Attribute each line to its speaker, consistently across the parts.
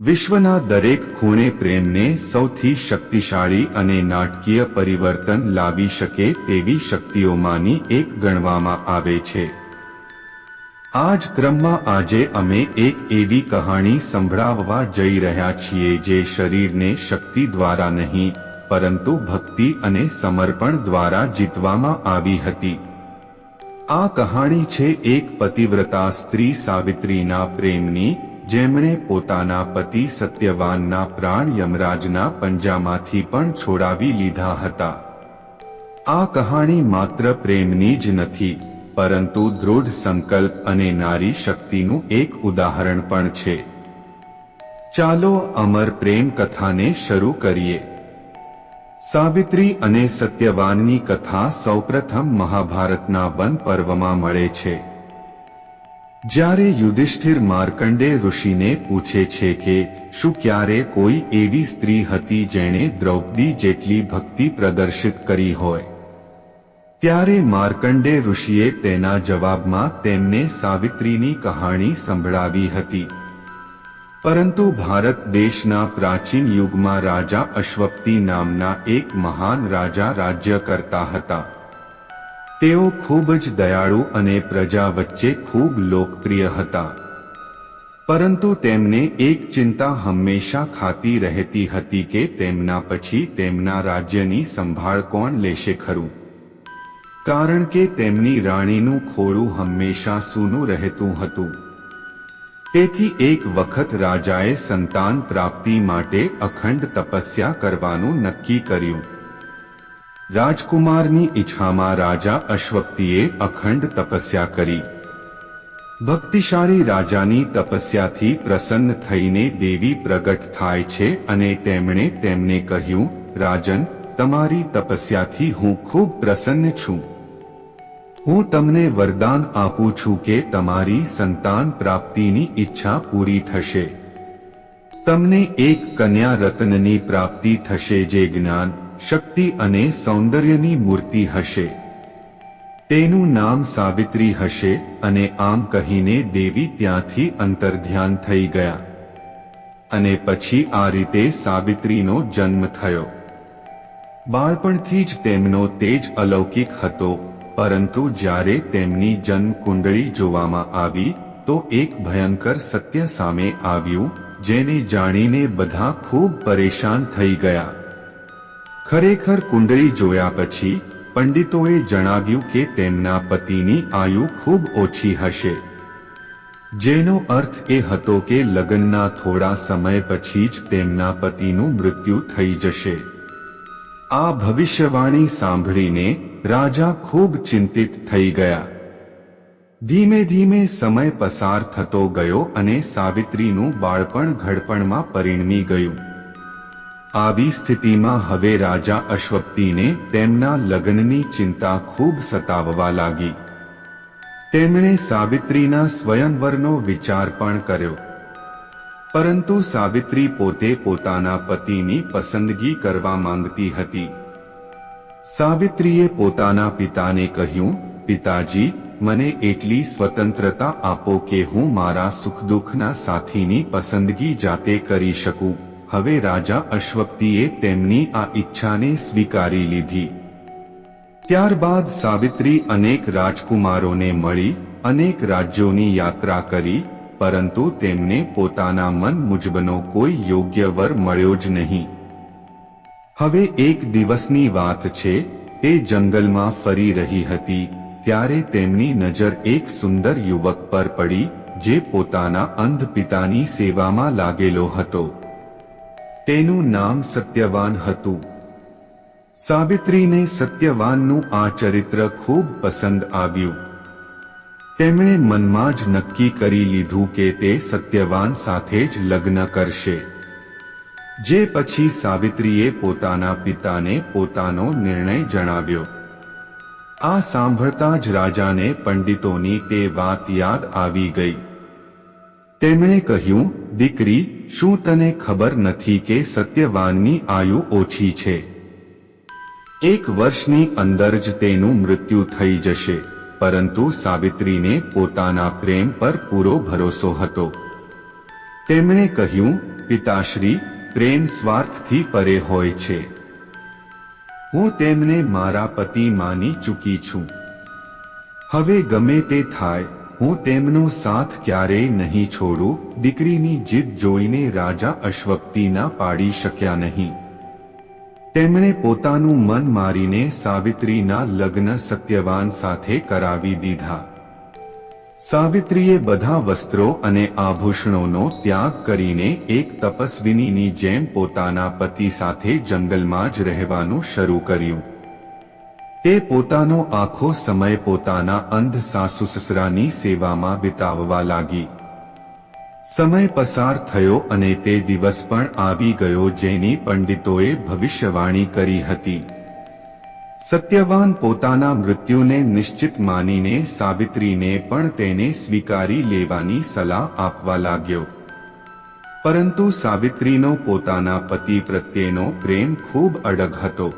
Speaker 1: વિશ્વના દરેક ખૂણે પ્રેમને સૌથી શક્તિશાળી અને નાટકીય પરિવર્તન લાવી શકે તેવી શક્તિઓમાંની એક ગણવામાં આવે છે. આ જ ક્રમમાં આજે અમે એક એવી કહાણી સંભળાવવા જઈ રહ્યા છીએ જે શરીરને શક્તિ દ્વારા નહીં, પરંતુ ભક્તિ અને સમર્પણ દ્વારા જીતવામાં આવી હતી. આ કહાણી છે એક પતિવ્રતા સ્ત્રી સાવિત્રીના પ્રેમની જેમણે પોતાના પતિ સત્યવાનના પ્રાણ યમરાજના પંજામાંથી પણ છોડાવી લીધા હતા. આ કહાણી માત્ર પ્રેમની જ નથી, પરંતુ દૃઢ સંકલ્પ અને નારી શક્તિનું એક ઉદાહરણ પણ છે. ચાલો અમર પ્રેમ કથાને શરૂ કરીએ. સાવિત્રી અને સત્યવાનની કથા સૌપ્રથમ મહાભારતના વન પર્વમાં મળે છે. જ્યારે યુધિષ્ઠિર માર્કંડે ઋષિને પૂછે છે કે, શું ક્યારે કોઈ એવી સ્ત્રી હતી જેણે દ્રૌપદી જેટલી ભક્તિ પ્રદર્શિત કરી હોય? ત્યારે માર્કંડે ઋષિએ તેના જવાબમાં તેમને સાવિત્રીની કહાણી સંભળાવી હતી. પરંતુ ભારત દેશના પ્રાચીન યુગમાં રાજા અશ્વપ્તિ નામના એક મહાન રાજા રાજ્ય કરતા હતા. તેઓ ખૂબ જ દયાળુ અને પ્રજા વચ્ચે ખૂબ લોકપ્રિય હતા. પરંતુ તેમને એક ચિંતા હંમેશા ખાતી રહેતી હતી કે તેમના પછી તેમના રાજ્યની સંભાળ કોણ લેશે ખરું. કારણ કે તેમની રાણીનું ખોળું હંમેશા સૂનું રહેતું હતું. તેથી એક વખત રાજાએ સંતાન પ્રાપ્તિ માટે અખંડ તપસ્યા કરવાનું નક્કી કર્યું. રાજકુમારની ઈચ્છામાં રાજા અશ્વક્તિએ અખંડ તપસ્યા કરી. ભક્તિશાળી રાજાની તપસ્યાથી પ્રસન્ન થઈને દેવી પ્રગટ થાય છે અને તેમણે તેમને કહ્યું, રાજન, તમારી તપસ્યાથી હું ખૂબ પ્રસન્ન છું. હું તમને વરદાન આપું છું કે તમારી સંતાન પ્રાપ્તિની ઈચ્છા પૂરી થશે. તમને એક કન્યા રત્નની પ્રાપ્તિ થશે જે જ્ઞાન શક્તિ અને સૌંદર્યની મૂર્તિ હશે. તેનું નામ સાવિત્રી હશે અને આમ કહીને દેવી ત્યાંથી અંતર્ધ્યાન થઈ ગયા. અને પછી આ રીતે સાવિત્રીનો જન્મ થયો. બાળપણથી જ તેમનો તેજ અલૌકિક હતો, પરંતુ જ્યારે તેમની જન્મ કુંડળી જોવામાં આવી, તો એક ભયંકર સત્ય સામે આવ્યું, જેને જાણીને બધા ખૂબ પરેશાન થઈ ગયા. ખરેખર કુંડળી જોયા પછી પંડિતોએ જણાવ્યું કે તેમના પતિની આયુ ખૂબ ઓછી હશે. જેનો અર્થ એ હતો કે લગ્નના થોડા સમય પછી જ તેમના પતિનું મૃત્યુ થઈ જશે. આ ભવિષ્યવાણી સાંભળીને રાજા ખૂબ ચિંતિત થઈ ગયા. ધીમે ધીમે સમય પસાર થતો ગયો અને સાવિત્રીનું બાળપણ ઘડપણમાં પરિણમી ગયું. આવી સ્થિતિમાં હવે રાજા અશ્વપ્તિને તેમના લગ્નની ચિંતા ખૂબ સતાવવા લાગી. તેમણે સાવિત્રીના સ્વયંવરનો વિચાર પણ કર્યો. પરંતુ સાવિત્રી પોતે પોતાના પતિની પસંદગી કરવા માંગતી હતી. સાવિત્રીએ પોતાના પિતાને કહ્યું, પિતાજી, મને એટલી સ્વતંત્રતા આપો કે હું મારા સુખ દુઃખના સાથીની પસંદગી જાતે કરી શકું. હવે રાજા અશ્વપ્તિએ તેમની આ ઈચ્છાને સ્વીકારી લીધી. ત્યારબાદ સાવિત્રી અનેક રાજકુમારોને મળી, અનેક રાજ્યોની યાત્રા કરી, પરંતુ તેમને પોતાના મન મુજબનો કોઈ યોગ્ય વર મળ્યો જ નહીં. હવે એક દિવસની વાત છે, તે જંગલમાં ફરી રહી હતી, ત્યારે તેમની નજર એક સુંદર યુવક પર પડી, જે પોતાના અંધ પિતાની સેવામાં લાગેલો હતો. તેનું નામ સત્યવાન હતું. સાવિત્રીને સત્યવાનનું આ ચરિત્ર ખૂબ પસંદ આવ્યું. તેમણે મનમાં જ નક્કી કરી લીધું કે તે સત્યવાન સાથે જ લગ્ન કરશે. જે પછી સાવિત્રીએ પોતાના પિતાને પોતાનો નિર્ણય જણાવ્યો. આ સાંભળતા જ રાજાને પંડિતોની તે વાત યાદ આવી ગઈ. તેમણે કહ્યું, દીકરી, શું તને ખબર નથી કે સત્યવાનની આયુ ઓછી છે? એક વર્ષની અંદર જ તેનું મૃત્યુ થઈ જશે. પરંતુ સાવિત્રીને પોતાના પ્રેમ પર પૂરો ભરોસો હતો. તેમણે કહ્યું, પિતાશ્રી, પ્રેમ સ્વાર્થથી પરે હોય છે. હું તેમને મારા પતિ માની ચૂકી છું. હવે ગમે તે થાય હું તેમનો સાથ ક્યારેય નહીં છોડું, દીકરીની જીદ જોઈને રાજા અશ્વક્તિના પાડી શક્યા નહીં. તેમણે પોતાનું મન મારીને સાવિત્રીના લગ્ન સત્યવાન સાથે કરાવી દીધા. સાવિત્રીએ બધા વસ્ત્રો અને આભૂષણોનો ત્યાગ કરીને એક તપસ્વિનીની જેમ પોતાના પતિ સાથે જંગલમાં જ રહેવાનું શરૂ કર્યું. તે પોતાનો આખો સમય પોતાના અંધ સાસુ સસરાની સેવામાં વિતાવવા લાગી. સમય પસાર થયો અને તે દિવસ પણ આવી ગયો જેની પંડિતોએ ભવિષ્યવાણી કરી હતી. સત્યવાન પોતાના મૃત્યુને નિશ્ચિત માનીને સાવિત્રીને પણ તેને સ્વીકારી લેવાની સલાહ આપવા લાગ્યો. પરંતુ સાવિત્રીનો પોતાના પતિ પ્રત્યેનો પ્રેમ ખૂબ અડગ હતો.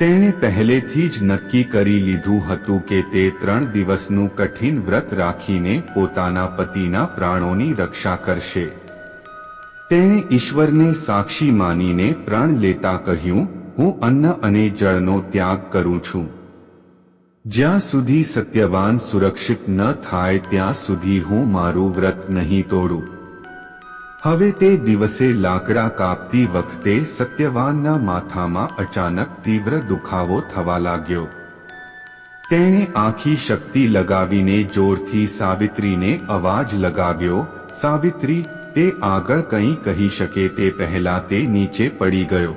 Speaker 1: તેણે પહેલેથી જ નક્કી કરી લીધું હતું કે તે ત્રણ દિવસનું કઠિન વ્રત રાખીને પોતાના પતિના પ્રાણોની રક્ષા કરશે. તેણે ઈશ્વરને સાક્ષી માનીને પ્રાણ લેતા કહ્યું, હું અન્ન અને જળનો ત્યાગ કરું છું. જ્યાં સુધી સત્યવાન સુરક્ષિત ન થાય ત્યાં સુધી હું મારું વ્રત નહીં તોડું. હવે તે દિવસે લાકડા કાપતી વખતે સત્યવાનના માથામાં અચાનક તીવ્ર દુખાવો થવા લાગ્યો. તેણે આખી શક્તિ લગાવીને જોરથી સાવિત્રીને અવાજ લગાવ્યો, સાવિત્રી, તે આગળ કંઈ કહી શકે તે પહેલા તે નીચે પડી ગયો.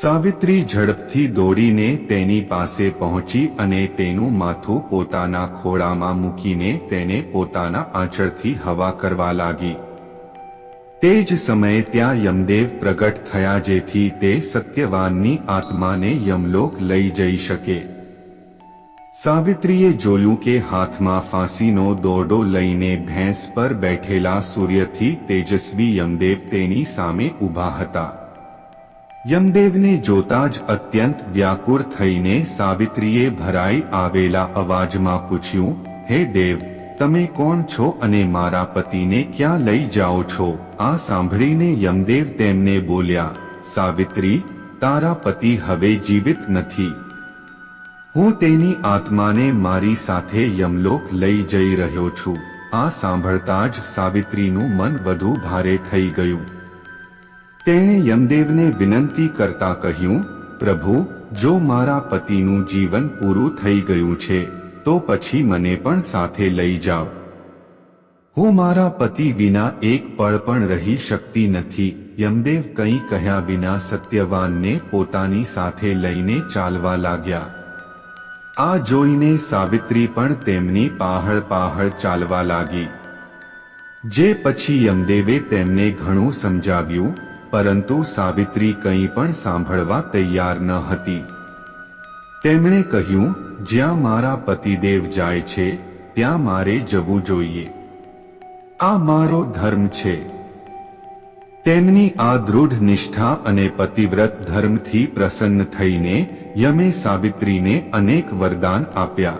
Speaker 1: સાવિત્રી ઝડપથી દોડીને તેની પાસે પહોંચી અને તેનું માથું પોતાના ખોળામાં મૂકીને તેને પોતાના આંચળથી હવા કરવા લાગી. તે જ સમયે ત્યાં યમદેવ પ્રગટ થયા જેથી તે સત્યવાનની આત્માને યમલોક લઈ જઈ શકે. સાવિત્રીએ જોયું કે હાથમાં ફાંસીનો દોરડો લઈને ભેંસ પર બેઠેલા સૂર્યથી તેજસ્વી યમદેવ તેની સામે ઊભા હતા. યમદેવને જોતા જ અત્યંત વ્યાકુળ થઈને સાવિત્રીએ ભરાઈ આવેલા અવાજમાં પૂછ્યું, હે દેવ તમે કોણ છો અને મારા પતિને ક્યાં લઈ જાઓ છો? આ સાંભળીને યમદેવ તેમને બોલ્યા, સાવિત્રી, તારા પતિ હવે જીવિત નથી. હું તેની આત્માને મારી સાથે યમલોક લઈ જઈ રહ્યો છું. આ સાંભળતા જ સાવિત્રીનું મન વધુ ભારે થઈ ગયું. તેણે યમદેવને વિનંતી કરતા કહ્યું, પ્રભુ, જો મારા પતિનું જીવન પૂરું થઈ ગયું છે તો પછી મને પણ સાથે લઈ જાઓ. હું મારા પતિ વિના એક પળ પણ રહી શકતી નથી. યમદેવ કંઈ કહ્યા વિના સત્યવાનને પોતાની સાથે લઈને ચાલવા લાગ્યા. આ જોઈને સાવિત્રી પણ તેમની પાહળ પાહળ ચાલવા લાગી. જે પછી યમદેવે તેમને ઘણું સમજાવ્યું, પરંતુ સાવિત્રી કંઈ પણ સાંભળવા તૈયાર ન હતી. તેમણે કહ્યું, જ્યાં મારા પતિદેવ જાય છે, ત્યાં મારે જવું જોઈએ. આ મારો ધર્મ છે. તેમની આ દૃઢ નિષ્ઠા અને પતિવ્રત ધર્મથી પ્રસન્ન થઈને યમે સાવિત્રીને અનેક વરદાન આપ્યા.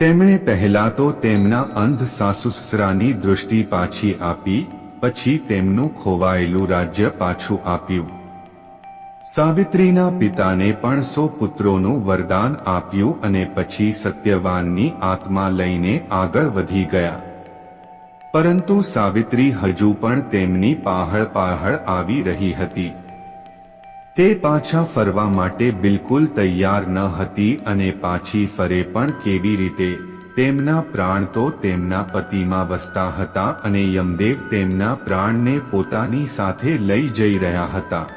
Speaker 1: તેમણે પહેલા તો તેમના અંધ સાસુસરાની દૃષ્ટિ પાછી આપી, પછી તેમનું ખોવાયેલું રાજ્ય પાછું આપ્યું. સાવિત્રીના પિતાને પણ સો પુત્રોનું વરદાન આપ્યું અને પછી સત્યવાનની આત્મા લઈને આગળ વધી ગયા. પરંતુ સાવિત્રી હજુ પણ તેમની પાહળ પાહળ આવી રહી હતી. તે પાછા ફરવા માટે બિલકુલ તૈયાર ન હતી અને પાછી ફરે પણ કેવી રીતે, તેમના પ્રાણ તો તેમના પતિમાં વસતા હતા અને યમદેવ તેમના પ્રાણને પોતાની સાથે લઈ જઈ રહ્યા હતા.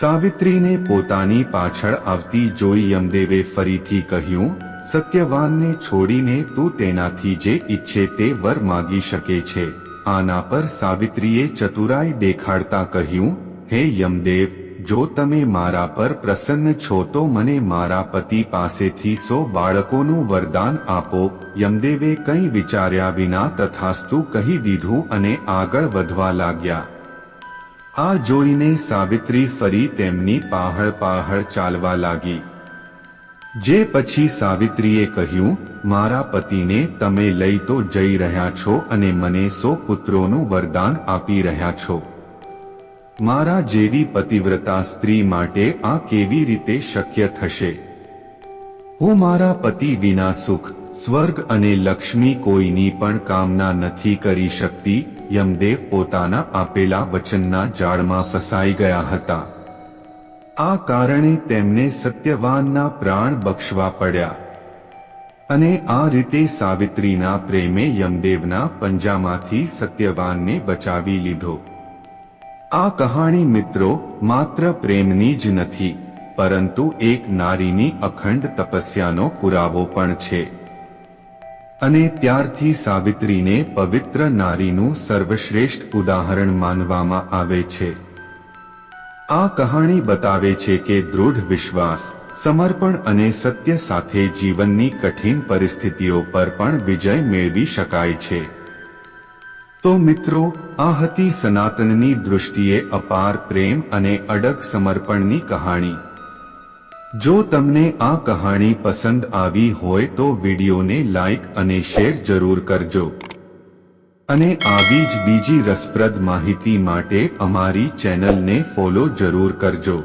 Speaker 1: સાવિત્રીને પોતાની પાછળ આવતી જોઈ યમદેવે ફરીથી કહ્યું, સત્યવાનને છોડીને તું તેનાથી જે ઈચ્છે તે વર માગી શકે છે. આના પર સાવિત્રીએ ચતુરાઈ દેખાડતા કહ્યું, હે યમદેવ, જો તમે મારા પર પ્રસન્ન છો તો મને મારા પતિ પાસેથી સો બાળકોનું વરદાન આપો. યમદેવે કંઈ વિચાર્યા વિના તથાસ્તુ કહી દીધું અને આગળ વધવા લાગ્યા. આ જોઈને સાવિત્રી ફરી તેમની પાહળ પાહળ ચાલવા લાગી. જે પછી સાવિત્રીએ કહ્યું, મારા પતિને તમે લઈ તો જઈ રહ્યા છો અને મને સો પુત્રોનું વરદાન આપી રહ્યા છો. મારા જેવી પતિવ્રતા સ્ત્રી માટે આ કેવી રીતે શક્ય થશે? હું મારા પતિ વિના સુખ, સ્વર્ગ અને લક્ષ્મી કોઈની પણ કામના નથી કરી શકતી યમદેવ પોતાના આપેલા વચનના જાળમાં ફસાઈ ગયા હતા. આ કારણે તેમને સત્યવાનના પ્રાણ બક્ષવા પડ્યા. અને આ રીતે સાવિત્રીના પ્રેમે યમદેવના પંજામાંથી સત્યવાનને બચાવી લીધો. આ કહાણી મિત્રો માત્ર પ્રેમની જ નથી, પરંતુ એક નારીની અખંડ તપસ્યાનો પુરાવો પણ છે. અને ત્યારથી સાવિત્રીને પવિત્ર નારીનું સર્વશ્રેષ્ઠ ઉદાહરણ માનવામાં આવે છે. આ કહાણી બતાવે છે કે દૃઢ વિશ્વાસ, સમર્પણ અને સત્ય સાથે જીવનની કઠિન પરિસ્થિતિઓ પર પણ વિજય મેળવી શકાય છે. તો મિત્રો, આ હતી સનાતનની દૃષ્ટિએ અપાર પ્રેમ અને અડગ સમર્પણની કહાણી. જો તમને આ કહાણી પસંદ આવી હોય તો વિડીયોને લાઈક અને શેર જરૂર કરજો. અને આવી જ બીજી રસપ્રદ માહિતી માટે અમારી ચેનલને ફોલો જરૂર કરજો.